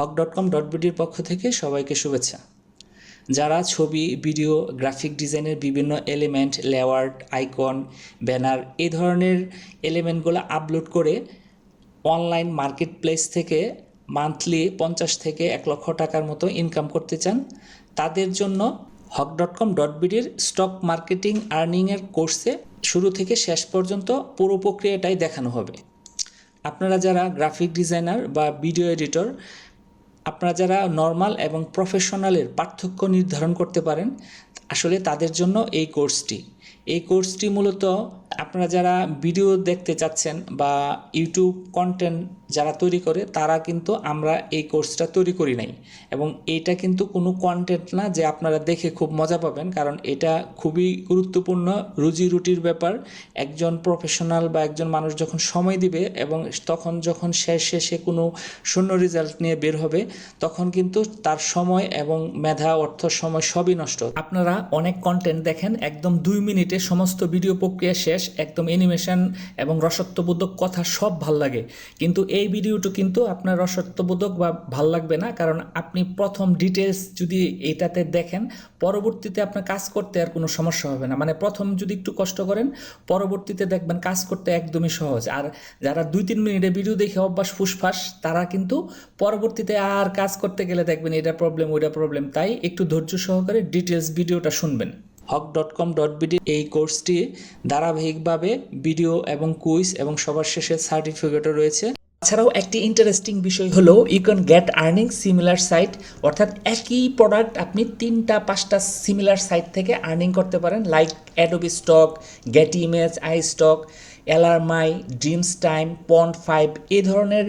হক dot com dot বিডির পক্ষ থেকে সবাইকে শুভেচ্ছা। যারা ছবি, ভিডিও গ্রাফিক ডিজাইনের বিভিন্ন এলিমেন্ট লেআউট আইকন ব্যানার এই ধরনের এলিমেন্টগুলো আপলোড করে অনলাইন মার্কেট প্লেস থেকে মান্থলি পঞ্চাশ থেকে এক লক্ষ টাকার মতো ইনকাম করতে চান, তাদের জন্য হক ডট কম ডট বিডির স্টক মার্কেটিং আর্নিংয়ের কোর্সে শুরু থেকে শেষ পর্যন্ত পুরো প্রক্রিয়াটাই দেখানো হবে। আপনারা যারা গ্রাফিক ডিজাইনার বা ভিডিও এডিটর আপনারা যারা নর্মাল এবং প্রফেশনালের পার্থক্য নির্ধারণ করতে পারেন, আসলে তাদের জন্য এই কোর্সটি এই কোর্সটি মূলত আপনারা যারা ভিডিও দেখতে চাচ্ছেন বা ইউটিউব কন্টেন্ট যারা তৈরি করে, তারা কিন্তু আমরা এই কোর্সটা তৈরি করি নাই। এবং এটা কিন্তু কোনো কন্টেন্ট না যে আপনারা দেখে খুব মজা পাবেন, কারণ এটা খুবই গুরুত্বপূর্ণ রুজি রুটির ব্যাপার। একজন প্রফেশনাল বা একজন মানুষ যখন সময় দিবে এবং তখন যখন শেষ শেষে কোনো শূন্য রেজাল্ট নিয়ে বের হবে, তখন কিন্তু তার সময় এবং মেধা, অর্থ, সময় সবই নষ্ট। আপনারা অনেক কন্টেন্ট দেখেন, একদম দুই মিনিটে সমস্ত ভিডিও প্রক্রিয়া শেষ। একদম অ্যানিমেশন এবং রসত্ববোধক কথা সব ভালো লাগে। কিন্তু এই ভিডিওটা কিন্তু আপনার রসত্ববোধক বা ভালো লাগবে না, কারণ আপনি প্রথম ডিটেলস যদি এটাতে দেখেন, পরবর্তীতে আপনার কাজ করতে আর কোনো সমস্যা হবে না। মানে প্রথম যদি একটু কষ্ট করেন, পরবর্তীতে দেখবেন কাজ করতে একদমই সহজ। আর যারা দুই তিন মিনিটে ভিডিও দেখে অভ্যাস ফুসফাস, তারা কিন্তু পরবর্তীতে আর কাজ করতে গেলে দেখবেন এটা প্রবলেম ওইটা প্রবলেম তাই একটু ধৈর্য সহকারে ডিটেলস ভিডিওটা শুনবেন। Haque dot com dot BD এই কোর্সটি ধারাবাহিকভাবে ভিডিও এবং কুইজ এবং সবার শেষে সার্টিফিকেটও রয়েছে। এছাড়াও একটি ইন্টারেস্টিং বিষয় হলো you can get earning similar site অর্থাৎ একই প্রোডাক্ট আপনি তিনটা, পাঁচটা সিমিলার সাইট থেকে আর্নিং করতে পারেন like Adobe stock get image iStock এলআরমাই Dreamstime pond five এই ধরনের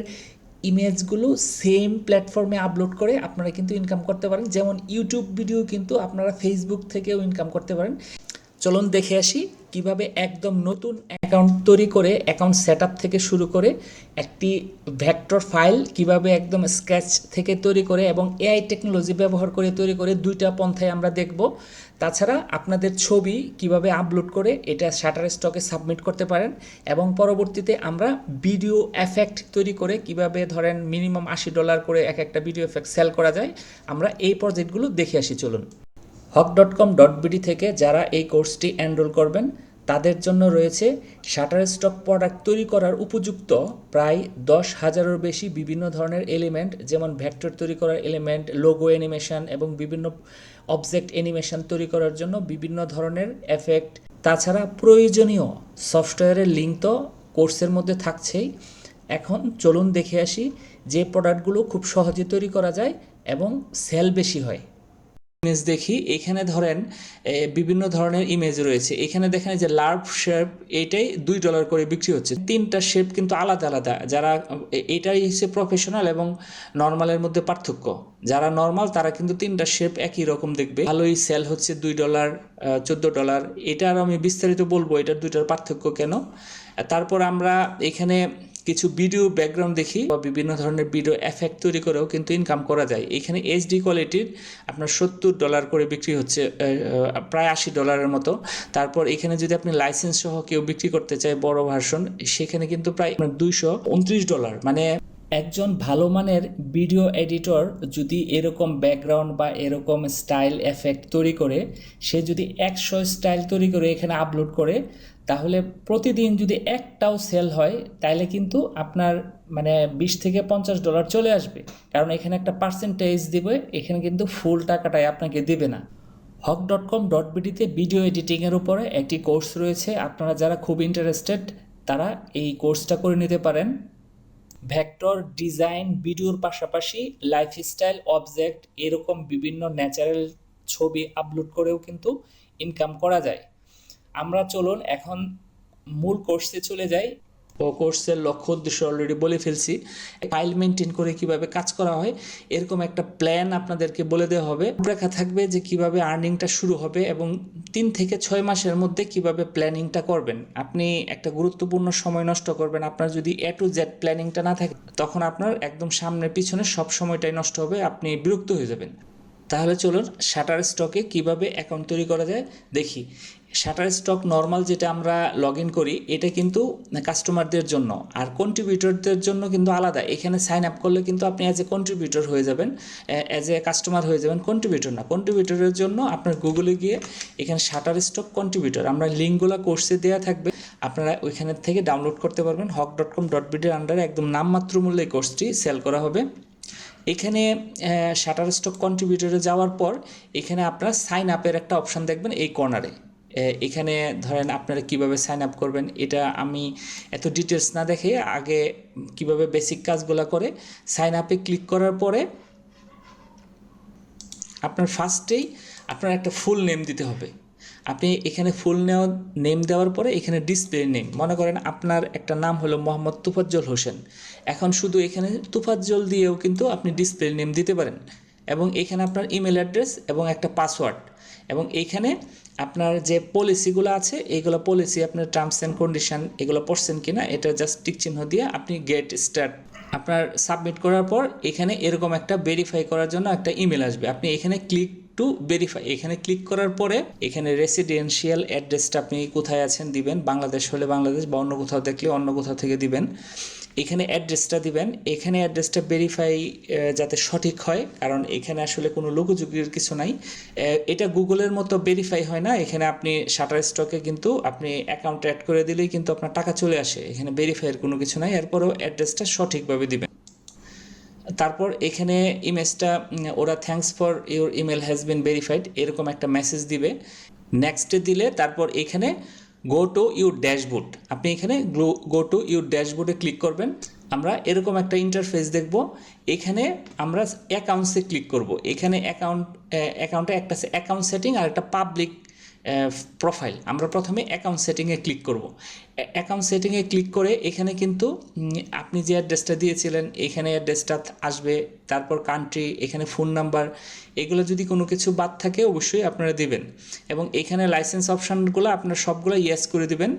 ইমেজগুলো সেম প্ল্যাটফর্মে আপলোড করে আপনারা কিন্তু ইনকাম করতে পারেন। যেমন ইউটিউব ভিডিও কিন্তু আপনারা ফেসবুক থেকেও ইনকাম করতে পারেন। চলুন দেখে আসি কীভাবে একদম নতুন অ্যাকাউন্ট তৈরি করে অ্যাকাউন্ট সেট থেকে শুরু করে একটি ভ্যাক্টর ফাইল কীভাবে একদম স্কেচ থেকে তৈরি করে এবং এআই টেকনোলজি ব্যবহার করে তৈরি করে দুইটা পন্থায় আমরা দেখব। তাছাড়া আপনাদের ছবি কীভাবে আপলোড করে এটা শাটার স্টকে সাবমিট করতে পারেন এবং পরবর্তীতে আমরা ভিডিও এফেক্ট তৈরি করে কীভাবে ধরেন মিনিমাম আশি ডলার করে এক একটা ভিডিও এফেক্ট সেল করা যায়, আমরা এই প্রজেক্টগুলো দেখে আসি, চলুন। Haque dot com dot BD থেকে যারা এই কোর্সটি এনরোল করবেন তাদের জন্য রয়েছে শাটার স্টক প্রোডাক্ট তৈরি করার উপযুক্ত প্রায় দশ হাজারের বেশি বিভিন্ন ধরনের এলিমেন্ট, যেমন ভ্যাক্টর তৈরি করার এলিমেন্ট, লোগো অ্যানিমেশন এবং বিভিন্ন অবজেক্ট অ্যানিমেশন তৈরি করার জন্য বিভিন্ন ধরনের এফেক্ট। তাছাড়া প্রয়োজনীয় সফটওয়্যারের লিঙ্ক তো কোর্সের মধ্যে থাকছেই। এখন চলুন দেখে আসি যে প্রোডাক্টগুলো খুব সহজে তৈরি করা যায় এবং সেল বেশি হয়। ইমেজ দেখি, এখানে ধরেন বিভিন্ন ধরনের ইমেজ রয়েছে। এখানে দেখেন যে লার্ভ শেপ এইটাই দুই ডলার করে বিক্রি হচ্ছে। তিনটা শেপ কিন্তু আলাদা আলাদা। যারা এটাই হচ্ছে প্রফেশনাল এবং নর্মালের মধ্যে পার্থক্য। যারা নর্মাল তারা কিন্তু তিনটা শেপ একই রকম দেখবে। ভালোই সেল হচ্ছে দুই ডলার চোদ্দ ডলার এটার আমি বিস্তারিত বলব, এটার দুইটার পার্থক্য কেন? তারপর আমরা এখানে কিছু ভিডিও ব্যাকগ্রাউন্ড দেখি বা বিভিন্ন ধরনের ভিডিও এফেক্ট তৈরি করেও কিন্তু ইনকাম করা যায়। এখানে এইচডি কোয়ালিটির আপনার সত্তর ডলার করে বিক্রি হচ্ছে প্রায় আশি ডলারের মতো। তারপর এখানে যদি আপনি লাইসেন্স সহ কেউ বিক্রি করতে চায় বড় ভার্সন সেখানে কিন্তু প্রায় দুইশো উনত্রিশ ডলার মানে একজন ভালো মানের ভিডিও এডিটর যদি এরকম ব্যাকগ্রাউন্ড বা এরকম স্টাইল এফেক্ট তৈরি করে, সে যদি একশো স্টাইল তৈরি করে এখানে আপলোড করে, তাহলে প্রতিদিন যদি একটাও সেল হয় তাহলে কিন্তু আপনার মানে বিশ থেকে পঞ্চাশ ডলার চলে আসবে। কারণ এখানে একটা পার্সেন্টেজ দিবে, এখানে কিন্তু ফুল টাকাটাই আপনাকে দেবে না। হক ডট কম ডট বিডিতে ভিডিও এডিটিংয়ের উপরে একটি কোর্স রয়েছে। আপনারা যারা খুব ইন্টারেস্টেড তারা এই কোর্সটা করে নিতে পারেন। ভেক্টর ডিজাইন ভিডিওর পাশাপাশি লাইফস্টাইল অবজেক্ট এরকম বিভিন্ন ন্যাচারাল ছবি আপলোড করেও কিন্তু ইনকাম করা যায়। আমরা চলুন এখন মূল কোর্সে চলে যাই। কোর্সের লক্ষ্য উদ্দেশ্য অলরেডি বলে ফেলছি। ফাইল মেনটেন করে কীভাবে কাজ করা হয়, এরকম একটা প্ল্যান আপনাদেরকে বলে দেওয়া হবে। রেখা থাকবে যে কীভাবে আর্নিংটা শুরু হবে এবং তিন থেকে ছয় মাসের মধ্যে কীভাবে প্ল্যানিংটা করবেন। আপনি একটা গুরুত্বপূর্ণ সময় নষ্ট করবেন। আপনার যদি এ টু জেড প্ল্যানিংটা না থাকে, তখন আপনার একদম সামনের পিছনে সব সময়টাই নষ্ট হবে, আপনি বিরক্ত হয়ে যাবেন। তাহলে চলুন শাটার স্টকে কীভাবে অ্যাকাউন্ট তৈরি করা যায় দেখি। শাটার স্টক নর্মাল যেটা আমরা লগ ইন করি, এটা কিন্তু কাস্টমারদের জন্য আর কন্ট্রিবিউটরদের জন্য কিন্তু আলাদা। এখানে সাইন আপ করলে কিন্তু আপনি অ্যাজ এ কন্ট্রিবিউটর হয়ে যাবেন অ্যাজ এ কাস্টমার হয়ে যাবেন কন্ট্রিবিউটর না। কন্ট্রিবিউটরের জন্য আপনার গুগলে গিয়ে এখানে শাটার স্টক কন্ট্রিবিউটর আমরা লিঙ্কগুলো কোর্সে দেওয়া থাকবে। আপনারা ওইখানের থেকে ডাউনলোড করতে পারবেন হক ডট কম ডট বিডির আন্ডারে একদম নামমাত্র মূল্যে কোর্সটি সেল করা হবে। এখানে শাটার স্টক কন্ট্রিবিউটরে যাওয়ার পর এখানে আপনারা সাইন আপের একটা অপশান দেখবেন এই কর্নারে এখানে ধরেন আপনারা কীভাবে সাইন আপ করবেন, এটা আমি এত ডিটেলস না দেখে আগে কীভাবে বেসিক কাজগুলো করে সাইন আপে ক্লিক করার পরে আপনার ফার্স্টেই আপনার একটা ফুল নেম দিতে হবে। আপনি এখানে ফুল নেওয়া নেম দেওয়ার পরে এখানে ডিসপ্লে নেম মনে করেন আপনার একটা নাম হলো মোহাম্মদ তুফাজ্জল হোসেন। এখন শুধু এখানে তুফাজ্জল দিয়েও কিন্তু আপনি ডিসপ্লে নেম দিতে পারেন। এবং এখানে আপনার ইমেল অ্যাড্রেস এবং একটা পাসওয়ার্ড এবং এইখানে আপনার যে পলিসিগুলো আছে, এইগুলো পলিসি আপনার টার্মস অ্যান্ড কন্ডিশন এগুলো পড়ছেন কিনা, এটা জাস্ট টিক চিহ্ন দিয়ে আপনি গেট স্টার্ট আপনার সাবমিট করার পর এখানে এরকম একটা ভেরিফাই করার জন্য একটা ইমেল আসবে। আপনি এখানে ক্লিক টু ভেরিফাই এখানে ক্লিক করার পরে এখানে রেসিডেন্সিয়াল অ্যাড্রেসটা আপনি কোথায় আছেন দিবেন? বাংলাদেশ হলে বাংলাদেশ বা অন্য কোথাও দেখলে অন্য কোথাও থেকে দিবেন। এখানে অ্যাড্রেসটা দিবেন। এখানে অ্যাড্রেসটা ভেরিফাই যাতে সঠিক হয়, কারণ এখানে আসলে কোনো লোকযোগের কিছু নাই। এটা গুগলের মতো ভেরিফাই হয় না। এখানে আপনি শাটার স্টকে কিন্তু আপনি অ্যাকাউন্ট অ্যাড করে দিলেই কিন্তু আপনার টাকা চলে আসে। এখানে ভেরিফাইয়ের কোনো কিছু নাই। এরপরেও অ্যাড্রেসটা সঠিকভাবে দিবেন। তারপর এখানে ইমেজটা ওরা thanks for your email has been verified এরকম একটা মেসেজ দিবে। নেক্সটে দিলে তারপর এখানে গো টু ইউর ড্যাশবোর্ড আপনি এখানে গো টু ইউর ড্যাশবোর্ডে ক্লিক করবেন। আমরা এরকম একটা ইন্টারফেস দেখব। এখানে আমরা অ্যাকাউন্টসে ক্লিক করব। এখানে অ্যাকাউন্ট অ্যাকাউন্টে একটা অ্যাকাউন্ট সেটিং আর একটা পাবলিক প্রোফাইল আমরা প্রথমে অ্যাকাউন্ট সেটিংয়ে ক্লিক করব। অ্যাকাউন্ট সেটিংয়ে ক্লিক করে এখানে কিন্তু আপনি যে অ্যাড্রেসটা দিয়েছিলেন, এখানে অ্যাড্রেসটা আসবে, তারপর কান্ট্রি এখানে ফোন নাম্বার এগুলো যদি কোনো কিছু বাদ থাকে অবশ্যই আপনারা দিবেন। এবং এখানে লাইসেন্স অপশানগুলো আপনারা সবগুলো ইয়েস করে দিবেন।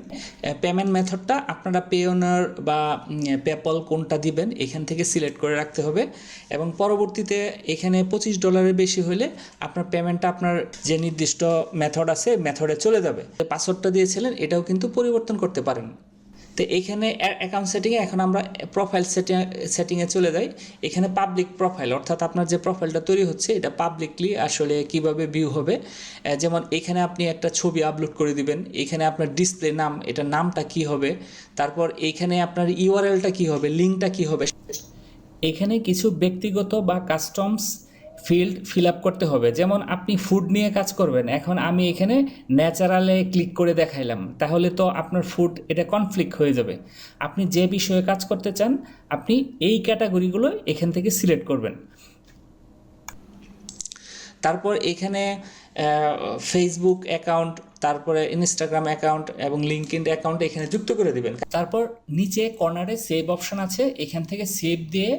পেমেন্ট মেথডটা আপনারা পেওনার বা পেপল কোনটা দিবেন, এখান থেকে সিলেক্ট করে রাখতে হবে। এবং পরবর্তীতে এখানে পঁচিশ ডলারের বেশি হলে আপনার পেমেন্টটা আপনার যে নির্দিষ্ট মেথড আছে মেথডে চলে যাবে। পাসওয়ার্ডটা দিয়েছিলেন, এটাও কিন্তু পরিবর্তন করতে পারেন তো এখানে অ্যাকাউন্ট সেটিংয়ে এখন আমরা প্রোফাইল সেটিং সেটিংয়ে চলে যাই। এখানে পাবলিক প্রোফাইল অর্থাৎ আপনার যে প্রোফাইলটা তৈরি হচ্ছে, এটা পাবলিকলি আসলে কীভাবে ভিউ হবে? যেমন এখানে আপনি একটা ছবি আপলোড করে দিবেন, এখানে আপনার ডিসপ্লে নাম এটা নামটা কি হবে? তারপর এখানে আপনার ইউআরএলটা কি হবে? লিঙ্কটা কি হবে? এখানে কিছু ব্যক্তিগত বা কাস্টমস ফিল্ড ফিল আপ করতে হবে। যেমন আপনি ফুড নিয়ে কাজ করবেন, এখন আমি এখানে ন্যাচারালে ক্লিক করে দেখাইলাম, তাহলে তো আপনার ফুড এটা কনফ্লিক্ট হয়ে যাবে। আপনি যে বিষয়ে কাজ করতে চান, আপনি এই ক্যাটাগরিগুলো এখান থেকে সিলেক্ট করবেন। তারপর এখানে ফেসবুক অ্যাকাউন্ট তারপরে ইনস্টাগ্রাম অ্যাকাউন্ট এবং লিঙ্কইন অ্যাকাউন্ট এখানে যুক্ত করে দিবেন। তারপর নিচে কর্নারে সেভ অপশন আছে, এখান থেকে সেভ দিয়ে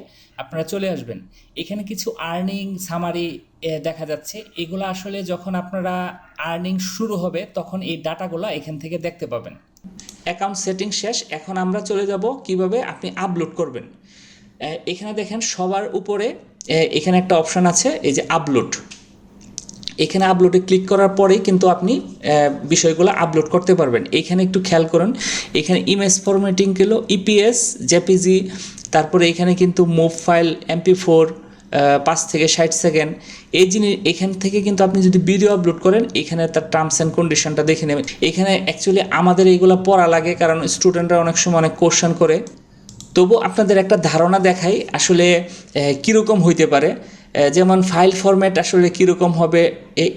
আপনারা চলে আসবেন। এখানে কিছু আর্নিং সামারি দেখা যাচ্ছে। এগুলো আসলে যখন আপনারা আর্নিং শুরু হবে, তখন এই ডাটাগুলো এখান থেকে দেখতে পাবেন। অ্যাকাউন্ট সেটিং শেষ। এখন আমরা চলে যাব কীভাবে আপনি আপলোড করবেন। এখানে দেখেন সবার উপরে এখানে একটা অপশান আছে, এই যে আপলোড এখানে আপলোডে ক্লিক করার পরেই কিন্তু আপনি বিষয়গুলো আপলোড করতে পারবেন। এখানে একটু খেয়াল করুন। এখানে ইমেজ ফরম্যাটিং গেলো ইপিএস জেপিজি তারপরে এখানে কিন্তু মুভ ফাইল এমপি ফোর পাঁচ থেকে ষাট সেকেন্ড এই জিনিস, এখান থেকে কিন্তু আপনি যদি ভিডিও আপলোড করেন, এখানে তার টার্মস অ্যান্ড কন্ডিশনটা দেখে নেবেন। এখানে অ্যাকচুয়ালি আমাদের এইগুলো পড়া লাগে, কারণ স্টুডেন্টরা অনেক সময় অনেক কোশ্চেন করে। তবু আপনাদের একটা ধারণা দেখাই, আসলে কীরকম হইতে পারে। যেমন ফাইল ফরম্যাট আসলে কীরকম হবে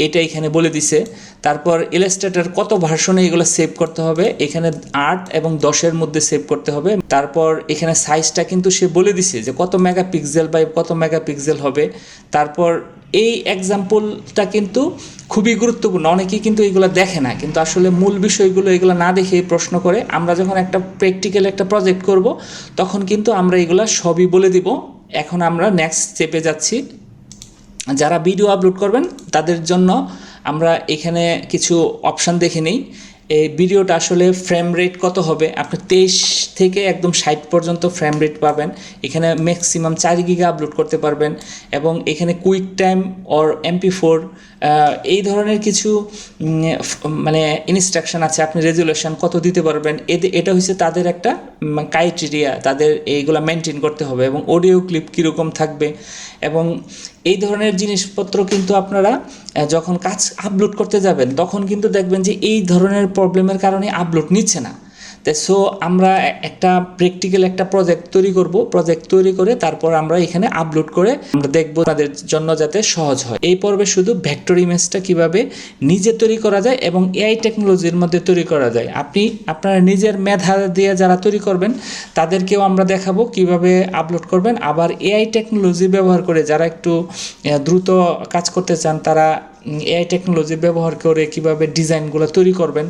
এটা এখানে বলে দিছে। তারপর ইলাস্ট্রেটার কত ভার্সনে এগুলো সেভ করতে হবে, এখানে আট এবং দশের মধ্যে সেভ করতে হবে। তারপর এখানে সাইজটা কিন্তু সে বলে দিছে যে কত মেগা পিক্সেল বা কত মেগা পিক্সেল হবে। তারপর এই এক্সাম্পলটা কিন্তু খুবই গুরুত্বপূর্ণ। অনেকেই কিন্তু এগুলো দেখে না, কিন্তু আসলে মূল বিষয়গুলো এগুলো না দেখে প্রশ্ন করে। আমরা যখন একটা প্র্যাকটিক্যাল একটা প্রজেক্ট করব, তখন কিন্তু আমরা এগুলো সবই বলে দিব। এখন আমরা নেক্সট স্টেপে যাচ্ছি। যারা ভিডিও আপলোড করবেন, তাদের জন্য আমরা এখানে কিছু অপশান দেখে নিই। এই ভিডিওটা আসলে ফ্রেম রেট কত হবে? আপনি তেইশ থেকে একদম ষাট পর্যন্ত ফ্রেম রেট পাবেন। এখানে ম্যাক্সিমাম চার গিগা আপলোড করতে পারবেন এবং এখানে QuickTime or MP four এই ধরনের কিছু মানে ইনস্ট্রাকশন আছে। আপনি রেজুলেশন কত দিতে পারবেন? এতে এটা হচ্ছে তাদের একটা ক্রাইটেরিয়া তাদের এইগুলা মেনটেন করতে হবে এবং অডিও ক্লিপ কীরকম থাকবে এবং এই ধরনের জিনিসপত্র কিন্তু আপনারা যখন কাজ আপলোড করতে যাবেন, তখন কিন্তু দেখবেন যে এই ধরনের প্রবলেমের কারণে আপলোড নিচ্ছে না। তাই সো আমরা একটা প্র্যাকটিক্যাল একটা প্রজেক্ট তৈরি করব। প্রজেক্ট তৈরি করে তারপর আমরা এখানে আপলোড করে আমরা দেখব তাদের জন্য যাতে সহজ হয়। এই পর্বে শুধু ভেক্টর ইমেজটা কীভাবে নিজে তৈরি করা যায় এবং এআই টেকনোলজির মধ্যে তৈরি করা যায়। আপনি, আপনার নিজের মেধা দিয়ে যারা তৈরি করবেন, তাদেরকেও আমরা দেখাবো কীভাবে আপলোড করবেন। আবার এআই টেকনোলজি ব্যবহার করে যারা একটু দ্রুত কাজ করতে চান, তারা এআই টেকনোলজি ব্যবহার করে কীভাবে ডিজাইনগুলো তৈরি করবেন,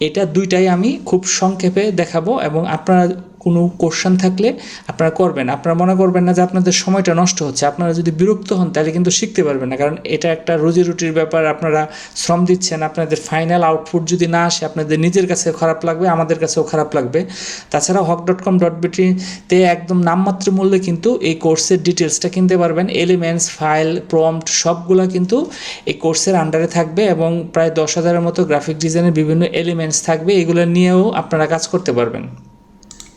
এটা দুইটাই আমি খুব সংক্ষেপে দেখাবো এবং আপনারা কোনো কোশ্চেন থাকলে আপনারা করবেন। আপনারা মনে করবেন না যে আপনাদের সময়টা নষ্ট হচ্ছে। আপনারা যদি বিরক্ত হন, তাহলে কিন্তু শিখতে পারবেন না। কারণ এটা একটা রুজি রুটির ব্যাপার। আপনারা শ্রম দিচ্ছেন, আপনাদের ফাইনাল আউটপুট যদি না আসে, আপনাদের নিজের কাছে খারাপ লাগবে, আমাদের কাছেও খারাপ লাগবে। তাছাড়া হক ডট কম ডট বিটিতে একদম নামমাত্র মূল্যে কিন্তু এই কোর্সের ডিটেলসটা কিনতে পারবেন। এলিমেন্টস ফাইল প্রম্পট সবগুলো কিন্তু এই কোর্সের আন্ডারে থাকবে এবং প্রায় দশ হাজারের মতো গ্রাফিক ডিজাইনের বিভিন্ন এলিমেন্টস থাকবে। এগুলো নিয়েও আপনারা কাজ করতে পারবেন।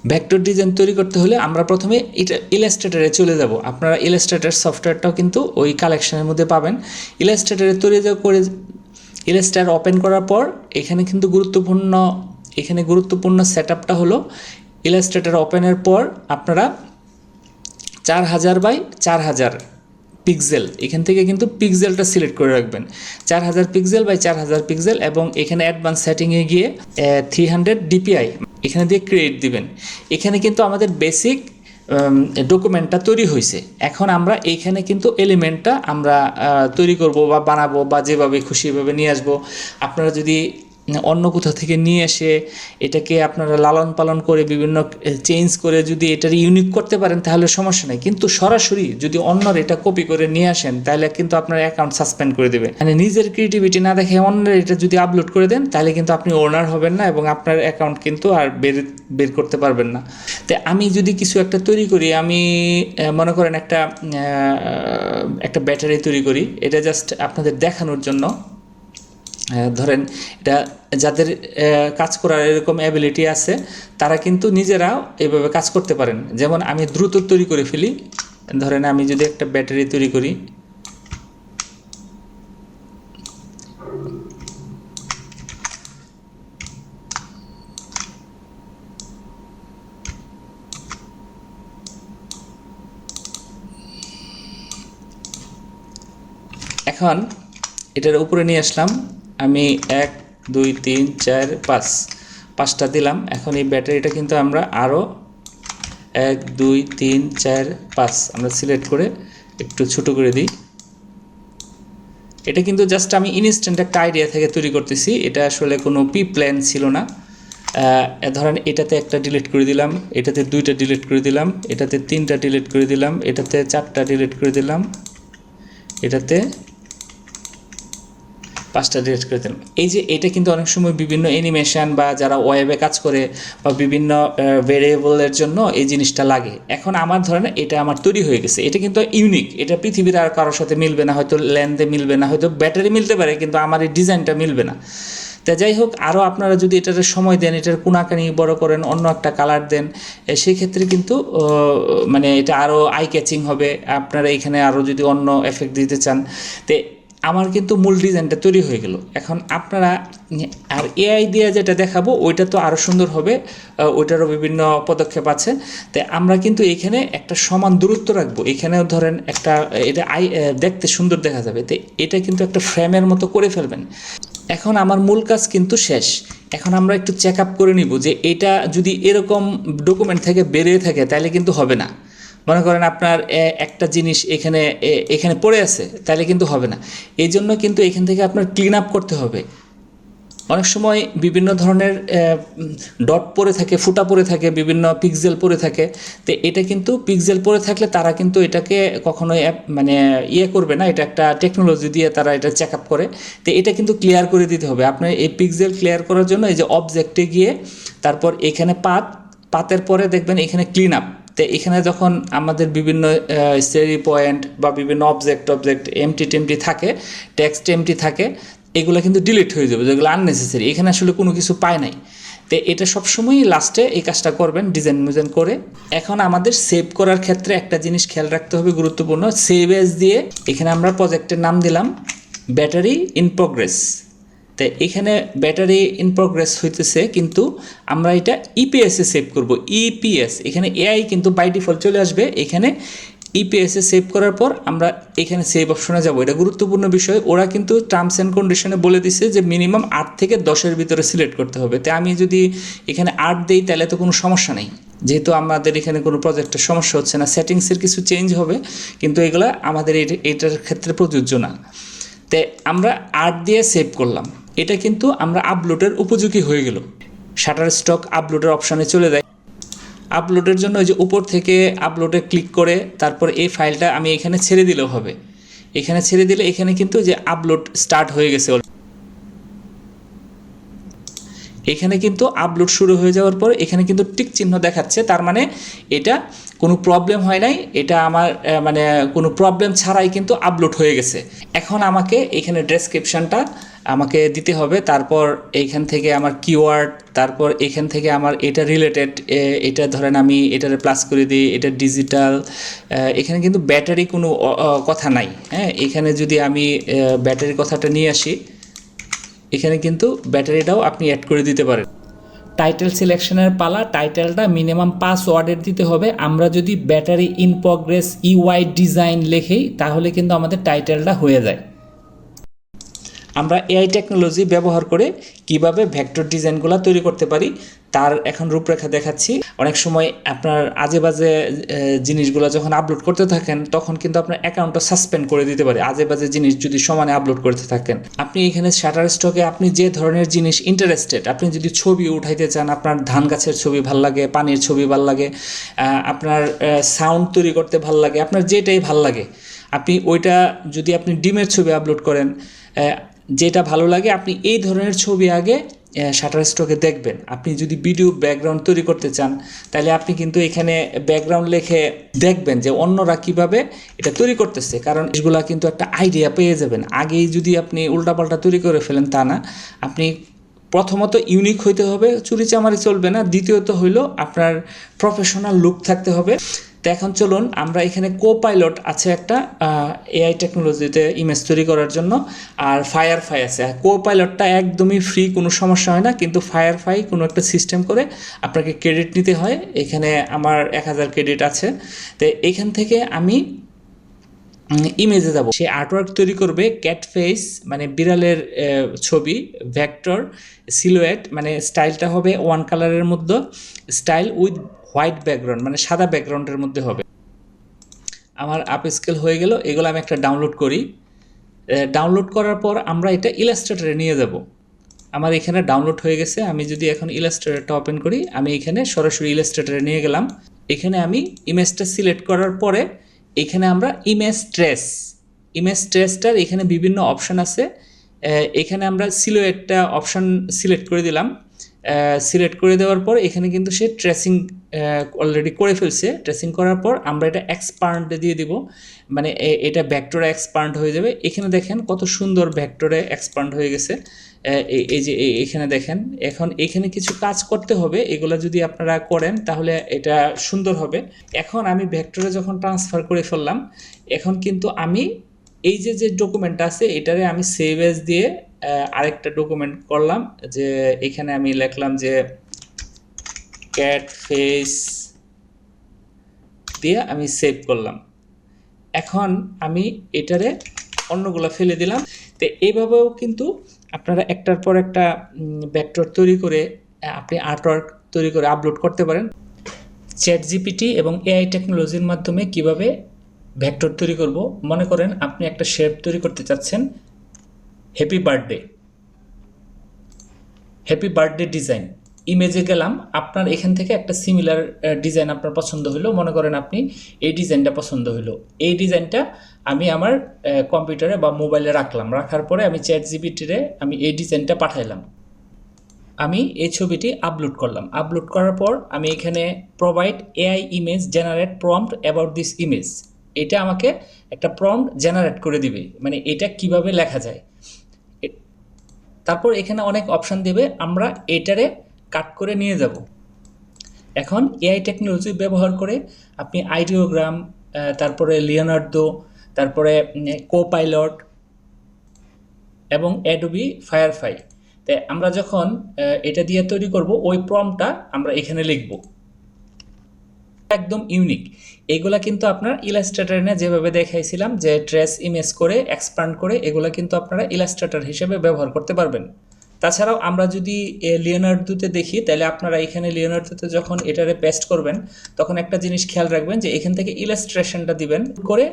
ভেক্টর ডিজাইন তৈরি করতে হলে আমরা প্রথমে এটা ইলাস্ট্রেটারে চলে যাব। আপনারা ইলাস্ট্রেটার সফটওয়্যারটাও কিন্তু ওই কালেকশনের মধ্যে পাবেন। ইলাস্ট্রেটারে তৈরি করে ইলাস্ট্রেটার ওপেন করার পর এখানে কিন্তু গুরুত্বপূর্ণ এখানে গুরুত্বপূর্ণ সেট আপটা হলো ইলাস্ট্রেটার ওপেনের পর আপনারা চার হাজার বাই চার হাজার পিক্সেল এখান থেকে কিন্তু পিক্সেলটা সিলেক্ট করে রাখবেন। চার হাজার পিক্সেল বাই চার হাজার পিক্সেল এবং এখানে অ্যাডভান্স সেটিংয়ে গিয়ে থ্রি হান্ড্রেড ডিপিআই এখানে দিয়ে ক্রিয়েট দিবেন। এখানে কিন্তু আমাদের বেসিক ডকুমেন্টটা তৈরি হয়েছে এখন আমরা এইখানে কিন্তু এলিমেন্টটা আমরা তৈরি করব বা বানাবো বা যেভাবে খুশি এভাবে নিয়ে আসব। আপনারা যদি অন্য কোথাও থেকে নিয়ে এসে এটাকে আপনারা লালন পালন করে বিভিন্ন চেঞ্জ করে যদি এটার ইউনিক করতে পারেন তাহলে সমস্যা নেই। কিন্তু সরাসরি যদি অন্যর এটা কপি করে নিয়ে আসেন, তাহলে কিন্তু আপনার অ্যাকাউন্ট সাসপেন্ড করে দেবে মানে নিজের ক্রিয়েটিভিটি না দেখে অন্যের এটা যদি আপলোড করে দেন, তাহলে কিন্তু আপনি ওনার হবেন না এবং আপনার অ্যাকাউন্ট কিন্তু আর বের বের করতে পারবেন না। তাই আমি যদি কিছু একটা তৈরি করি, আমি মনে করেন একটা একটা ব্যাটারি তৈরি করি, এটা জাস্ট আপনাদের দেখানোর জন্য। ধরেন এটা যাদের কাজ করার এরকম অ্যাবিলিটি আছে, তারা কিন্তু নিজেরাও এভাবে কাজ করতে পারেন। যেমন আমি দ্রুত তৈরি করে ফেলি। ধরেন আমি যদি একটা ব্যাটারি তৈরি করি। এখন এটার উপরে নিয়ে আসলাম। আমি এক, দুই, তিন, চার, পাঁচ। পাঁচটা দিলাম। এখন এই ব্যাটারিটা কিন্তু আমরা আরও এক, দুই, তিন, চার, পাঁচ আমরা সিলেক্ট করে একটু ছোট করে দিই। এটা কিন্তু জাস্ট আমি ইনস্ট্যান্ট একটা আইডিয়া থেকে তৈরি করতেছি। এটা আসলে কোনো পি প্ল্যান ছিল না। ধরেন এটাতে একটা ডিলিট করে দিলাম, এটাতে দুইটা ডিলিট করে দিলাম, এটাতে তিনটা ডিলিট করে দিলাম, এটাতে চারটা ডিলিট করে দিলাম, এটাতে পাঁচটা ডিলিট করে দিলাম এই যে এটা কিন্তু অনেক সময় বিভিন্ন অ্যানিমেশন বা যারা ওয়েবে কাজ করে বা বিভিন্ন ভেরিয়েবলের জন্য এই জিনিসটা লাগে। এখন আমার ধরেন এটা আমার তৈরি হয়ে গেছে। এটা কিন্তু ইউনিক এটা পৃথিবীর আর কারোর সাথে মিলবে না, হয়তো ল্যান্ডে মিলবে না, হয়তো ব্যাটারি মিলতে পারে, কিন্তু আমার এই ডিজাইনটা মিলবে না। তা যাই হোক আরও আপনারা যদি এটার সময় দেন, এটার কোনাকানি বড় করেন, অন্য একটা কালার দেন সেক্ষেত্রে কিন্তু মানে এটা আরও আই ক্যাচিং হবে। আপনারা এখানে আরও যদি অন্য এফেক্ট দিতে চান, তে আমার কিন্তু মূল ডিজাইনটা তৈরি হয়ে গেল। এখন আপনারা আর এআই দিয়ে যেটা দেখাবো, ওইটা তো আরও সুন্দর হবে ওইটারও বিভিন্ন পদক্ষেপ আছে। তাই আমরা কিন্তু এখানে একটা সমান দূরত্ব রাখব। এখানেও ধরেন একটা, এটা আই দেখতে সুন্দর দেখা যাবে। তো এটা কিন্তু একটা ফ্রেমের মতো করে ফেলবেন। এখন আমার মূল কাজ কিন্তু শেষ। এখন আমরা একটু চেক আপ করে নিব যে এটা যদি এরকম ডকুমেন্ট থেকে বেরিয়ে থাকে, তাহলে কিন্তু হবে না। মনে করেন আপনার একটা জিনিস এখানে এখানে পড়ে আছে তাহলে কিন্তু হবে না। এই জন্য কিন্তু এখান থেকে আপনার ক্লিন আপ করতে হবে। অনেক সময় বিভিন্ন ধরনের ডট পরে থাকে, ফুটা পরে থাকে, বিভিন্ন পিক্সেল পরে থাকে। তো এটা কিন্তু পিক্সেল পরে থাকলে তারা কিন্তু এটাকে কখনোই মানে ইয়ে করবে না। এটা একটা টেকনোলজি দিয়ে তারা এটা চেক আপ করে। তো এটা কিন্তু ক্লিয়ার করে দিতে হবে। আপনার এই পিক্সেল ক্লিয়ার করার জন্য এই যে অবজেক্টে গিয়ে তারপর এখানে পাত, পাতের পরে দেখবেন এখানে ক্লিন আপ তো এখানে যখন আমাদের বিভিন্ন সেরি পয়েন্ট বা বিভিন্ন অবজেক্ট অবজেক্ট এমটি টেমটি থাকে টেক্সট এমটি থাকে, এগুলো কিন্তু ডিলিট হয়ে যাবে, যেগুলো আননেসেসারি এখানে আসলে কোনো কিছু পায় নাই। তো এটা সবসময়ই লাস্টে এই কাজটা করবেন ডিজাইন মিজাইন করে। এখন আমাদের সেভ করার ক্ষেত্রে একটা জিনিস খেয়াল রাখতে হবে, গুরুত্বপূর্ণ। সেভ এস দিয়ে এখানে আমরা প্রজেক্টের নাম দিলাম ব্যাটারি ইন প্রোগ্রেস তো এখানে ব্যাটারি ইন প্রোগ্রেস হইতেছে, কিন্তু আমরা এটা ইপিএসে সেভ করব। ইপিএস এখানে এআই কিন্তু বাই ডিফল্ট চলে আসবে। এখানে ইপিএসে সেভ করার পর আমরা এখানে সেভ অপশনে যাব। এটা গুরুত্বপূর্ণ বিষয়। ওরা কিন্তু টার্মস অ্যান্ড কন্ডিশনে বলে দিছে যে মিনিমাম আট থেকে দশের ভিতরে সিলেক্ট করতে হবে। তো আমি যদি এখানে আট দিই, তাহলে তো কোনো সমস্যা নেই। যেহেতু আমাদের এখানে কোনো প্রজেক্টের সমস্যা হচ্ছে না। সেটিংসের কিছু চেঞ্জ হবে, কিন্তু এগুলো আমাদের এটা- এটার ক্ষেত্রে প্রযোজ্য না। তে আমরা আর্ট দিয়ে সেভ করলাম। এটা কিন্তু আমরা আপলোডের উপযোগী হয়ে গেল। শাটার স্টক আপলোডের অপশানে চলে যায়। আপলোডের জন্য ওই যে উপর থেকে আপলোডে ক্লিক করে তারপর এই ফাইলটা আমি এখানে ছেড়ে দিলেও হবে। এখানে ছেড়ে দিলে এখানে কিন্তু যে আপলোড স্টার্ট হয়ে গেছে এখানে কিন্তু আপলোড শুরু হয়ে যাওয়ার পর এখানে কিন্তু টিক চিহ্ন দেখাচ্ছে, তার মানে এটা কোনো প্রবলেম হয় নাই, এটা আমার মানে কোনো প্রবলেম ছাড়াই কিন্তু আপলোড হয়ে গেছে। এখন আমাকে এখানে ডেসক্রিপশনটা আমাকে দিতে হবে, তারপর এইখান থেকে আমার কিওয়ার্ড তারপর এখান থেকে আমার এটা রিলেটেড এটা ধরেন আমি এটারে প্লাস করে দিই, এটা ডিজিটাল এখানে কিন্তু ব্যাটারি কোনো কথা নাই হ্যাঁ? এখানে যদি আমি ব্যাটারির কথাটা নিয়ে আসি এখানে কিন্তু ব্যাটারিটাও আপনি অ্যাড করে দিতে পারেন। টাইটেল সিলেকশনের পালা টাইটেলটা মিনিমাম পাঁচ ওয়ার্ডের দিতে হবে। আমরা যদি battery in progress UI design লেখেই তাহলে কিন্তু আমাদের টাইটেলটা হয়ে যায়। আমরা এআই টেকনোলজি ব্যবহার করে কীভাবে ভ্যাক্টর ডিজাইনগুলো তৈরি করতে পারি তার এখন রূপরেখা দেখাচ্ছি। অনেক সময় আপনার আজে বাজে জিনিসগুলো যখন আপলোড করতে থাকেন, তখন কিন্তু আপনার অ্যাকাউন্টটা সাসপেন্ড করে দিতে পারে। আজে বাজে জিনিস যদি সমানে আপলোড করতে থাকেন। আপনি এখানে শাটার স্টকে আপনি যে ধরনের জিনিস ইন্টারেস্টেড আপনি যদি ছবি উঠাইতে চান, আপনার ধান গাছের ছবি ভালো লাগে, পানির ছবি ভালো লাগে আপনার সাউন্ড তৈরি করতে ভালো লাগে, আপনার যেটাই ভালো লাগে, আপনি ওইটা যদি আপনি ডিমের ছবি আপলোড করেন যেটা ভালো লাগে, আপনি এই ধরনের ছবি আগে শাটার স্টকে দেখবেন। আপনি যদি ভিডিও ব্যাকগ্রাউন্ড তৈরি করতে চান, তাহলে আপনি কিন্তু এখানে ব্যাকগ্রাউন্ড লিখে দেখবেন যে অন্যরা কীভাবে এটা তৈরি করতেছে। কারণ এগুলা কিন্তু একটা আইডিয়া পেয়ে যাবেন। আগেই যদি আপনি উল্টাপাল্টা তৈরি করে ফেলেন, তা না। আপনি প্রথমত ইউনিক হইতে হবে চুরি চামারি চলবে না। দ্বিতীয়ত হইল আপনার প্রফেশনাল লুক থাকতে হবে। তো এখন চলুন, আমরা এখানে কো পাইলট আছে একটা এআই টেকনোলজিতে ইমেজ তৈরি করার জন্য, আর ফায়ার ফাই আছে। কো পাইলটটা একদমই ফ্রি কোনো সমস্যা হয় না, কিন্তু ফায়ার ফাই কোনো একটা সিস্টেম করে আপনাকে ক্রেডিট নিতে হয়। এখানে আমার এক হাজার ক্রেডিট আছে। তো এখান থেকে আমি ইমেজে যাব। সে আর্টওয়ার্ক তৈরি করবে ক্যাট ফেস মানে বিড়ালের ছবি ভ্যাক্টর সিলুয়েট মানে স্টাইলটা হবে ওয়ান কালারের মধ্যে স্টাইল উইথ হোয়াইট ব্যাকগ্রাউন্ড মানে সাদা ব্যাকগ্রাউন্ডের মধ্যে হবে। আমার আপ স্কেল হয়ে গেল, এগুলো আমি একটা ডাউনলোড করি। ডাউনলোড করার পর আমরা এটা ইলাস্ট্রেটরে নিয়ে যাব। আমার এখানে ডাউনলোড হয়ে গেছে, আমি যদি এখন ইলাস্ট্রেটরটা ওপেন করি, আমি এখানে সরাসরি ইলাস্ট্রেটরে নিয়ে গেলাম। এখানে আমি ইমেজটা সিলেক্ট করার পরে, এখানে আমরা ইমেজ ট্রেস ইমেজ ট্রেসটার এখানে বিভিন্ন অপশান আছে। এখানে আমরা সিলোয়েটটা অপশান সিলেক্ট করে দিলাম। সিলেক্ট করে দেওয়ার পর এখানে কিন্তু সে ট্রেসিং অলরেডি করে ফেলছে। ট্রেসিং করার পর আমরা এটা এক্সপার্ন্টে দিয়ে দিব। মানে এটা ভ্যাক্টরে এক্সপার্ন্ট হয়ে যাবে। এখানে দেখেন কত সুন্দর ভ্যাক্টরে এক্সপান্ড হয়ে গেছে। এই- যে এখানে দেখেন। এখন এখানে কিছু কাজ করতে হবে। এগুলো যদি আপনারা করেন তাহলে এটা সুন্দর হবে। এখন আমি ভ্যাক্টরে যখন ট্রান্সফার করে ফেললাম, এখন কিন্তু আমি এই যে যে ডকুমেন্টটা আছে, এটারে আমি সেভ এস দিয়ে আরেকটা ডকুমেন্ট করলাম যে, এখানে আমি লিখলাম যে ক্যাট ফেস দিয়ে আমি সেভ করলাম। এখন আমি এটারে অন্যগুলো ফেলে দিলাম। তো এইভাবেও কিন্তু আপনারা একটার পর একটা ভেক্টর তৈরি করে আপনি আর্টওয়ার্ক তৈরি করে আপলোড করতে পারেন। চ্যাট জিপিটি এবং এআই টেকনোলজির মাধ্যমে কীভাবে ভেক্টর তৈরি করব। মনে করেন আপনি একটা শেপ তৈরি করতে চাচ্ছেন happy birthday happy birthday design ইমেজে গেলাম, আপনার এখান থেকে একটা সিমিলার ডিজাইন আপনার পছন্দ হলো মনে করেন আপনি এই ডিজাইনটা পছন্দ হলো এই ডিজাইনটা আমি আমার কম্পিউটারে বা মোবাইলে রাখলাম। রাখার পরে আমি চ্যাট জিবিটিরে আমি এই ডিজাইনটা পাঠাইলাম। আমি এই ছবিটি আপলোড করলাম। আপলোড করার পর আমি এখানে provide AI image generate prompt about this image এটা আমাকে একটা প্রম্পট জেনারেট করে দিবে। মানে এটা কীভাবে লেখা যায়। তারপর এখানে অনেক অপশান দেবে, আমরা এটারে কাট করে নিয়ে যাব। এখন এআই টেকনোলজি ব্যবহার করে আপনি আইডিওগ্রাম তারপরে লিওনার্দো তারপরে কো পাইলট এবং অ্যাডোবি ফায়ারফাই তাই আমরা যখন এটা দিয়ে তৈরি করব, ওই প্রমটা আমরা এখানে লিখব। একদম ইউনিক এগুলা কিন্তু আপনার ইলাস্ট্রেটারে যেভাবে দেখাইছিলাম যে ট্রেস ইমেজ করে এক্সপান্ড করে, এগুলা কিন্তু আপনারা ইলাস্ট্রেটার হিসেবে ব্যবহার করতে পারবেন। তাছাড়াও আমরা যদি লিওনার্দোতে দেখি, তাহলে আপনারা এখানে লিওনার্দোতে যখন এটারে পেস্ট করবেন, তখন একটা জিনিস খেয়াল রাখবেন যে এখান থেকে ইলাস্ট্রেশনটা দিবেন করে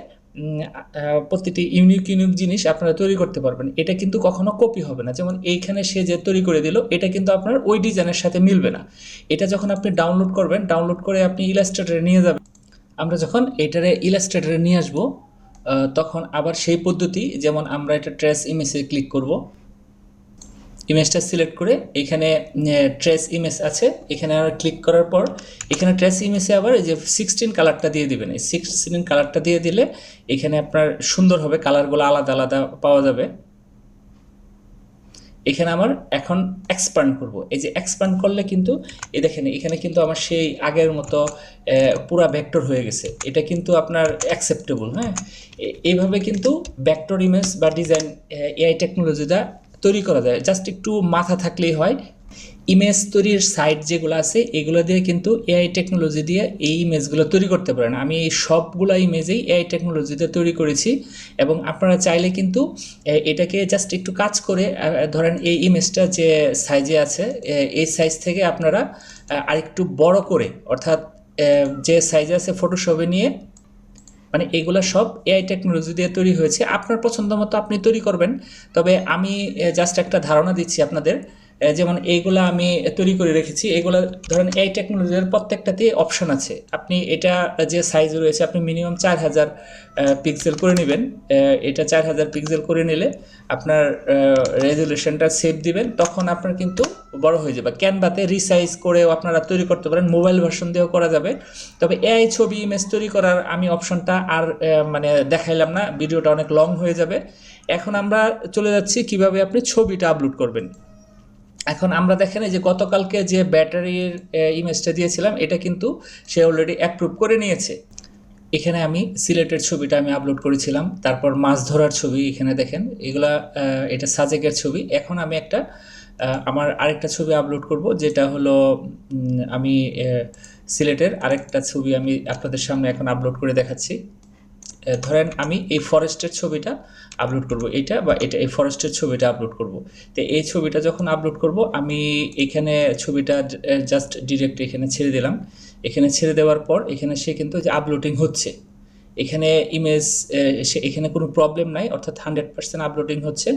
প্রতিটি ইউনিক ইউনিক জিনিস আপনারা তৈরি করতে পারবেন। এটা কিন্তু কখনো কপি হবে না। যেমন এইখানে সে যে তৈরি করে দিল, এটা কিন্তু আপনার ওই ডিজাইনের সাথে মিলবে না। এটা যখন আপনি ডাউনলোড করবেন ডাউনলোড করে আপনি ইলাস্ট্রেটারে নিয়ে যাবেন আমরা যখন এটারে ইলাস্ট্রেটরে নিয়ে আসব তখন আবার সেই পদ্ধতি, যেমন আমরা এটা ট্রেস ইমেজে ক্লিক করব। ইমেজটা সিলেক্ট করে এখানে ট্রেস ইমেজ আছে, এখানে আবার ক্লিক করার পর, এখানে ট্রেস ইমেজে আবার এই যে সিক্সটিন কালারটা দিয়ে দিবেন। এই সিক্সটিন কালারটা দিয়ে দিলে এখানে আপনার সুন্দর হবে কালারগুলো আলাদা আলাদা পাওয়া যাবে। এখানে আমার এখন এক্সপ্যান্ড করব। এই যে এক্সপ্যান্ড করলে কিন্তু, এ দেখেন, এখানে কিন্তু আমার সেই আগের মতো পুরা ভেক্টর হয়ে গেছে। এটা কিন্তু আপনার অ্যাকসেপ্টেবল হ্যাঁ? এইভাবে কিন্তু ভেক্টর ইমেজ বা ডিজাইন এআই টেকনোলজিটা তৈরি করা যায়। জাস্ট একটু মাথা থাকলেই হয় ইমেজ তৈরির সাইট যেগুলো আছে, এগুলো দিয়ে কিন্তু এআই টেকনোলজি দিয়ে এই ইমেজগুলো তৈরি করতে পারেন। আমি এই সবগুলো ইমেজেই এআই টেকনোলজিতে তৈরি করেছি এবং আপনারা চাইলে কিন্তু এটাকে জাস্ট একটু কাজ করে ধরেন এই ইমেজটা যে সাইজে আছে এই সাইজ থেকে আপনারা আরেকটু বড় করে, অর্থাৎ যে সাইজে আছে ফটোশপে নিয়ে মানে এগুলো সব এআই টেকনোলজি দিয়ে তৈরি হয়েছে। আপনার পছন্দ মতো আপনি তৈরি করবেন। তবে আমি জাস্ট একটা ধারণা দিচ্ছি আপনাদের। যেমন এইগুলা আমি তৈরি করে রেখেছি এগুলো ধরেন এআই টেকনোলজির প্রত্যেকটাতে অপশন আছে। আপনি এটা যে সাইজ রয়েছে, আপনি মিনিমাম চার হাজার পিক্সেল করে নেবেন। এটা চার হাজার পিক্সেল করে নিলে আপনার রেজলিউশনটা সেভ দিবেন, তখন আপনার কিন্তু বড় হয়ে যাবে। ক্যানভাতে রিসাইজ করেও আপনারা তৈরি করতে পারেন মোবাইল ভার্সন দিয়েও করা যাবে। তবে এআই ছবি ইমেজ তৈরি করার আমি অপশনটা আর মানে দেখাইলাম না, ভিডিওটা অনেক লং হয়ে যাবে। এখন আমরা চলে যাচ্ছি কীভাবে আপনি ছবিটা আপলোড করবেন। এখন আমরা দেখেন এই যে গতকালকে যে ব্যাটারির ইমেজটা দিয়েছিলাম, এটা কিন্তু সে অলরেডি অ্যাপ্রুভ করে নিয়েছে। এখানে আমি সিলেটের ছবিটা আমি আপলোড করেছিলাম, তারপর মাছ ধরার ছবি এখানে দেখেন, এগুলা এটা সাজেকের ছবি। এখন আমি একটা আমার আরেকটা ছবি আপলোড করব, যেটা হলো আমি সিলেটের আরেকটা ছবি আমি আপনাদের সামনে এখন আপলোড করে দেখাচ্ছি। ধরেন আমি এই ফরেস্টের ছবিটা আপলোড করব। এটা বা এটা, এই ফরেস্টের ছবিটা আপলোড করব। তো এই ছবিটা যখন আপলোড করব, আমি এখানে ছবিটা জাস্ট ডিরেক্ট এখানে ছেড়ে দিলাম। এখানে ছেড়ে দেওয়ার পর এখানে সে কিন্তু যে আপলোডিং হচ্ছে, এখানে ইমেজ এখানে কোনো প্রবলেম নাই, অর্থাৎ হান্ড্রেড পার্সেন্ট আপলোডিং হচ্ছে।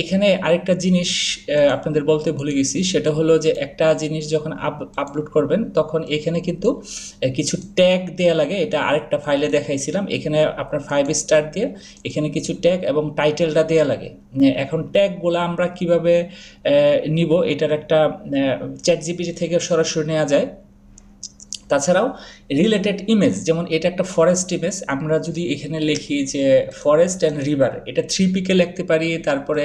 এখানে আরেকটা জিনিস আপনাদের বলতে ভুলে গেছি সেটা হলো যে একটা জিনিস যখন আপলোড করবেন তখন এখানে কিন্তু কিছু ট্যাগ দেয়া লাগে এটা আরেকটা ফাইলে দেখাইছিলাম এখানে আপনার ফাইভ স্টার দিয়ে এখানে কিছু ট্যাগ এবং টাইটেলটা দেয়া লাগে। উম, এখন ট্যাগগুলো আমরা কীভাবে নিব এটার একটা চ্যাট জিপিটি থেকে সরাসরি নেওয়া যায়। তাছাড়াও রিলেটেড ইমেজ যেমন এটা একটা ফরেস্ট ইমেজ আমরা যদি এখানে লিখি যে ফরেস্ট অ্যান্ড রিভার এটা থ্রি পিকে লিখতে পারি, তারপরে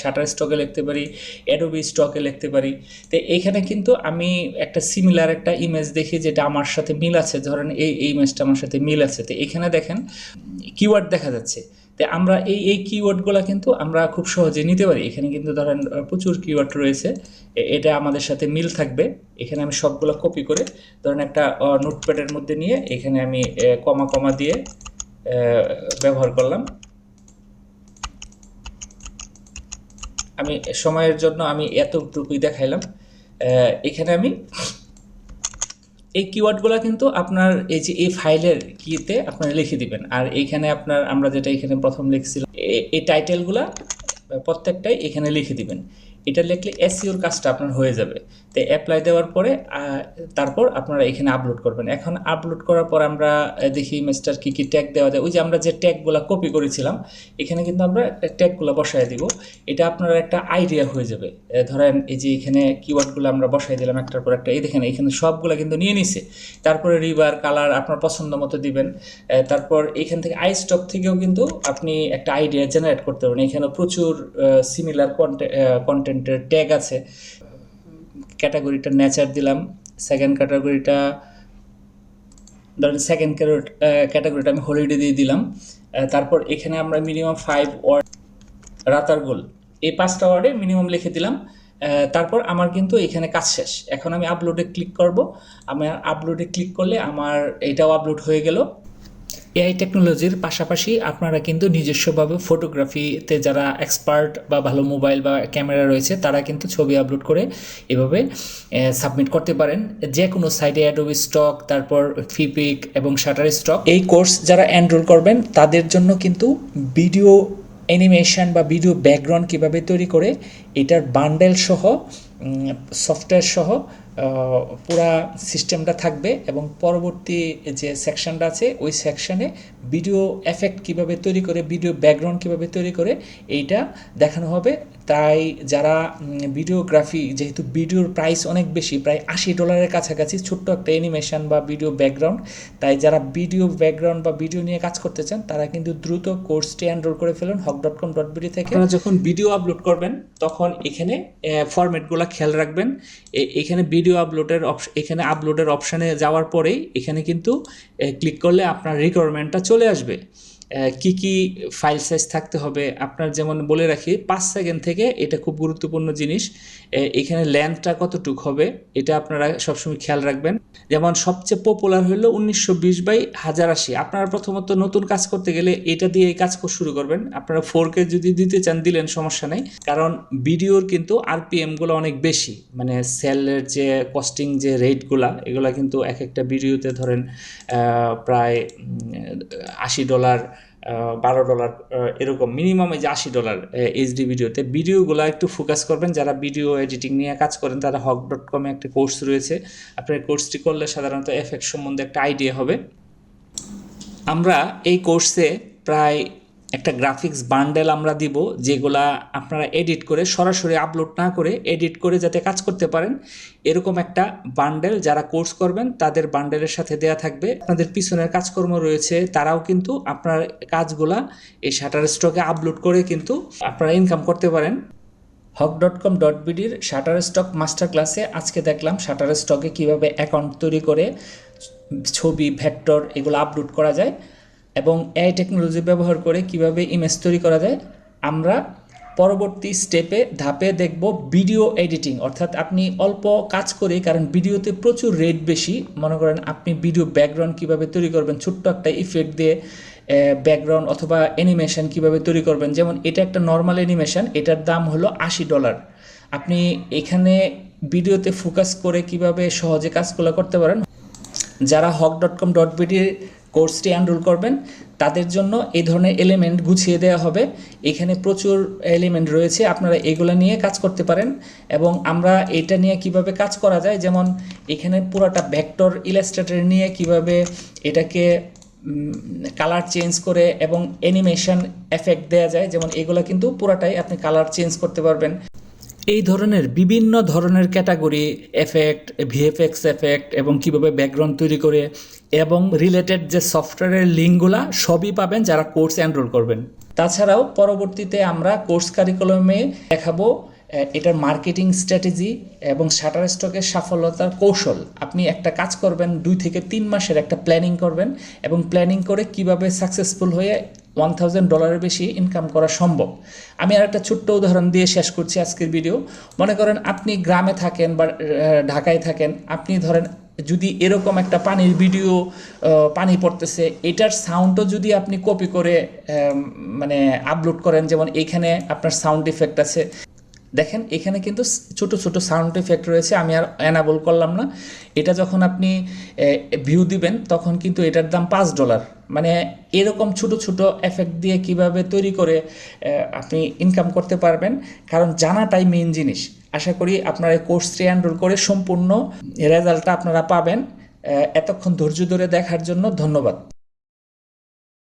শাটার স্টকে লিখতে পারি অ্যাডোবি স্টকে লিখতে পারি। তো এখানে কিন্তু আমি একটা সিমিলার একটা ইমেজ দেখি যেটা আমার সাথে মিল আছে, ধরেন এই ইমেজটা আমার সাথে মিল আছে। তো এখানে দেখেন কিওয়ার্ড দেখা যাচ্ছে। তো আমরা এই এই কিওয়ার্ডগুলো কিন্তু আমরা খুব সহজে নিতে পারি। এখানে কিন্তু ধরেন প্রচুর কিওয়ার্ড রয়েছে। এটা আমাদের সাথে মিল থাকবে। এখানে আমি সবগুলো কপি করে ধরেন একটা নোটপ্যাডের মধ্যে নিয়ে এখানে আমি কমা কমা দিয়ে ব্যবহার করলাম। আমি সময়ের জন্য আমি এতটুকুই দেখাইলাম। এখানে আমি এই কিওয়ার্ডগুলো কিন্তু আপনার এই যে, এই ফাইলের কিতে আপনারা লিখে দিবেন। আর এইখানে আপনার, আমরা যেটা এখানে প্রথম লিখছিলাম এই টাইটেলগুলা প্রত্যেকটাই এখানে লিখে দিবেন। এটা লিখলে এসিওর কাজটা আপনার হয়ে যাবে। তো অ্যাপ্লাই দেওয়ার পরে তারপর আপনারা এখানে আপলোড করবেন। এখন আপলোড করার পর আমরা দেখি ইমেজটার কী কী ট্যাগ দেওয়া যায়। ওই যে আমরা যে ট্যাগগুলো কপি করেছিলাম, এখানে কিন্তু আমরা ট্যাগগুলো বসায় দিব। এটা আপনার একটা আইডিয়া হয়ে যাবে। ধরেন এই যে এখানে কিওয়ার্ডগুলো আমরা বসাই দিলাম একটার পর একটা। এই দেখেন, এখানে সবগুলো কিন্তু নিয়ে নিছে। তারপরে রিভার কালার আপনার পছন্দ মতো দিবেন। তারপর এখান থেকে আই স্টক থেকেও কিন্তু আপনি একটা আইডিয়া জেনারেট করতে পারবেন এখানে প্রচুর সিমিলার কন্টেন্টের ট্যাগ আছে। ক্যাটাগরিটা নেচার দিলাম। সেকেন্ড ক্যাটাগরিটা ধরেন সেকেন্ড ক্যাটাগরিটা আমি হলিডে দিয়ে দিলাম। তারপর এখানে আমরা মিনিমাম ফাইভ ওয়ার্ড রাতার গোল, এই পাঁচটা ওয়ার্ডে মিনিমাম লিখে দিলাম। তারপর আমার কিন্তু এখানে কাজ শেষ। এখন আমি আপলোডে ক্লিক করব। আমার আপলোডে ক্লিক করলে আমার এটাও আপলোড হয়ে গেল। এআই টেকনোলজির পাশাপাশি আপনারা কিন্তু নিজস্বভাবে ফটোগ্রাফিতে যারা এক্সপার্ট বা ভালো মোবাইল বা ক্যামেরা রয়েছে, তারা কিন্তু ছবি আপলোড করে এভাবে সাবমিট করতে পারেন। যে কোনো সাইডে অ্যাডোবি স্টক তারপর ফিপিক এবং শাটার স্টক এই কোর্স যারা এনরোল করবেন, তাদের জন্য কিন্তু ভিডিও অ্যানিমেশন বা ভিডিও ব্যাকগ্রাউন্ড কীভাবে তৈরি করে, এটার বান্ডেল সহ সফটওয়্যার সহ পুরা সিস্টেমটা থাকবে এবং পরবর্তী যে সেকশনটা আছে ওই সেকশনে ভিডিও এফেক্ট কীভাবে তৈরি করে ভিডিও ব্যাকগ্রাউন্ড কীভাবে তৈরি করে, এইটা দেখানো হবে। তাই যারা ভিডিওগ্রাফি যেহেতু ভিডিওর প্রাইস অনেক বেশি, প্রায় আশি ডলারের কাছাকাছি, ছোট্ট একটা অ্যানিমেশন বা ভিডিও ব্যাকগ্রাউন্ড তাই যারা ভিডিও ব্যাকগ্রাউন্ড বা ভিডিও নিয়ে কাজ করতে চান, তারা কিন্তু দ্রুত কোর্সটি এনরোল করে ফেলুন Haque dot com dot BD থেকে। যখন ভিডিও আপলোড করবেন, তখন এখানে ফরম্যাটগুলো খেয়াল রাখবেন। এখানে ভিডিও আপলোডের অপশন এখানে আপলোডের অপশানে যাওয়ার পরেই, এখানে কিন্তু ক্লিক করলে আপনার রিকোয়ারমেন্টটা চলে আসবে। আহ, কি কি ফাইল সাইজ থাকতে হবে? আপনার যেমন বলে রাখি, পাঁচ সেকেন্ড থেকে এটা খুব গুরুত্বপূর্ণ জিনিস এখানে লেন্থটা কতটুক হবে, এটা আপনারা সবসময় খেয়াল রাখবেন। যেমন সবচেয়ে পপুলার হলো উনিশশো বিশ বাই হাজার আশি। আপনারা প্রথমত নতুন কাজ করতে গেলে এটা দিয়ে এই কাজ শুরু করবেন। আপনারা ফোর কে যদি দিতে চান, দিলেন, সমস্যা নেই। কারণ ভিডিওর কিন্তু আরপিএমগুলো অনেক বেশি। মানে সেলের যে কস্টিং যে রেটগুলা এগুলা কিন্তু এক একটা ভিডিওতে ধরেন প্রায় আশি ডলার বারো ডলার এরকম মিনিমাম এই যে আশি ডলার এইচডি ভিডিওতে। ভিডিওগুলো একটু ফোকাস করবেন। যারা ভিডিও এডিটিং নিয়ে কাজ করেন, তারা হক ডট কমে একটা কোর্স রয়েছে। আপনার কোর্সটি করলে সাধারণত এফেক্ট সম্বন্ধে একটা আইডিয়া হবে। আমরা এই কোর্সে প্রায় একটা গ্রাফিক্স বান্ডেল আমরা দিব, যেগুলা আপনারা এডিট করে সরাসরি আপলোড না করে এডিট করে যাতে কাজ করতে পারেন। এরকম একটা বান্ডেল যারা কোর্স করবেন, তাদের বান্ডেলের সাথে দেয়া থাকবে। আপনাদের পিছনের কাজকর্ম রয়েছে, তারাও কিন্তু আপনার কাজগুলা এই শাটার স্টকে আপলোড করে কিন্তু আপনারা ইনকাম করতে পারেন। হক ডট কম ডট বিডির শাটার স্টক মাস্টার ক্লাসে আজকে দেখলাম শাটার স্টকে কীভাবে অ্যাকাউন্ট তৈরি করে, ছবি ভেক্টর এগুলো আপলোড করা যায়। এবং এআই টেকনোলজি ব্যবহার করে কীভাবে ইমেজ তৈরি করা যায়, আমরা পরবর্তী স্টেপে ধাপে দেখব ভিডিও এডিটিং অর্থাৎ আপনি অল্প কাজ করে, কারণ ভিডিওতে প্রচুর রেট বেশি। মনে করেন আপনি ভিডিও ব্যাকগ্রাউন্ড কীভাবে তৈরি করবেন, ছোট্ট একটা ইফেক্ট দিয়ে ব্যাকগ্রাউন্ড অথবা অ্যানিমেশন কীভাবে তৈরি করবেন। যেমন এটা একটা নর্মাল অ্যানিমেশন এটার দাম হলো আশি ডলার আপনি এখানে ভিডিওতে ফোকাস করে কীভাবে সহজে কাজগুলো করতে পারেন, যারা হক ডট কম ডট বিডির কোর্সটি এনরোল করবেন। তাদের জন্য এই ধরনের এলিমেন্ট গুছিয়ে দেওয়া হবে। এখানে প্রচুর এলিমেন্ট রয়েছে, আপনারা এগুলো নিয়ে কাজ করতে পারেন। এবং আমরা এটা নিয়ে কীভাবে কাজ করা যায়, যেমন এখানে পুরোটা ভেক্টর ইলাস্ট্রেটর নিয়ে কীভাবে এটাকে কালার চেঞ্জ করে এবং অ্যানিমেশন এফেক্ট দেওয়া যায়, যেমন এগুলো কিন্তু পুরাটাই আপনি কালার চেঞ্জ করতে পারবেন। এই ধরনের বিভিন্ন ধরনের ক্যাটাগরি এফেক্ট ভিএফএক্স এফেক্ট এবং কীভাবে ব্যাকগ্রাউন্ড তৈরি করে এবং রিলেটেড যে সফটওয়্যারের লিঙ্কগুলা সবই পাবেন যারা কোর্স এনরোল করবেন। তাছাড়াও পরবর্তীতে আমরা কোর্স কারিকুলামে দেখাবো এটার মার্কেটিং স্ট্র্যাটেজি এবং শাটার স্টকের সাফল্যতার কৌশল। আপনি একটা কাজ করবেন, দুই থেকে তিন মাসের একটা প্ল্যানিং করবেন এবং প্ল্যানিং করে কীভাবে সাকসেসফুল হয়ে ওয়ান থাউজেন্ড ডলারের বেশি ইনকাম করা সম্ভব। আমি আর একটা ছোট্ট উদাহরণ দিয়ে শেষ করছি আজকের ভিডিও মনে করেন আপনি গ্রামে থাকেন বা ঢাকায় থাকেন, আপনি ধরেন যদি এরকম একটা পানির ভিডিও পানি পড়তেছে, এটার সাউন্ডও যদি আপনি কপি করে মানে আপলোড করেন, যেমন এখানে আপনার সাউন্ড ইফেক্ট আছে। দেখেন, এখানে কিন্তু ছোট ছোট সাউন্ড এফেক্ট রয়েছে, আমি আর অ্যানাবল করলাম না। এটা যখন আপনি ভিউ দিবেন, তখন কিন্তু এটার দাম পাঁচ ডলার মানে এরকম ছোট ছোট এফেক্ট দিয়ে কীভাবে তৈরি করে আপনি ইনকাম করতে পারবেন। কারণ জানাটাই মেন জিনিস। আশা করি আপনারা এই থ্রি এনরোল করে সম্পূর্ণ রেজাল্টটা আপনারা পাবেন। এতক্ষণ ধৈর্য ধরে দেখার জন্য ধন্যবাদ।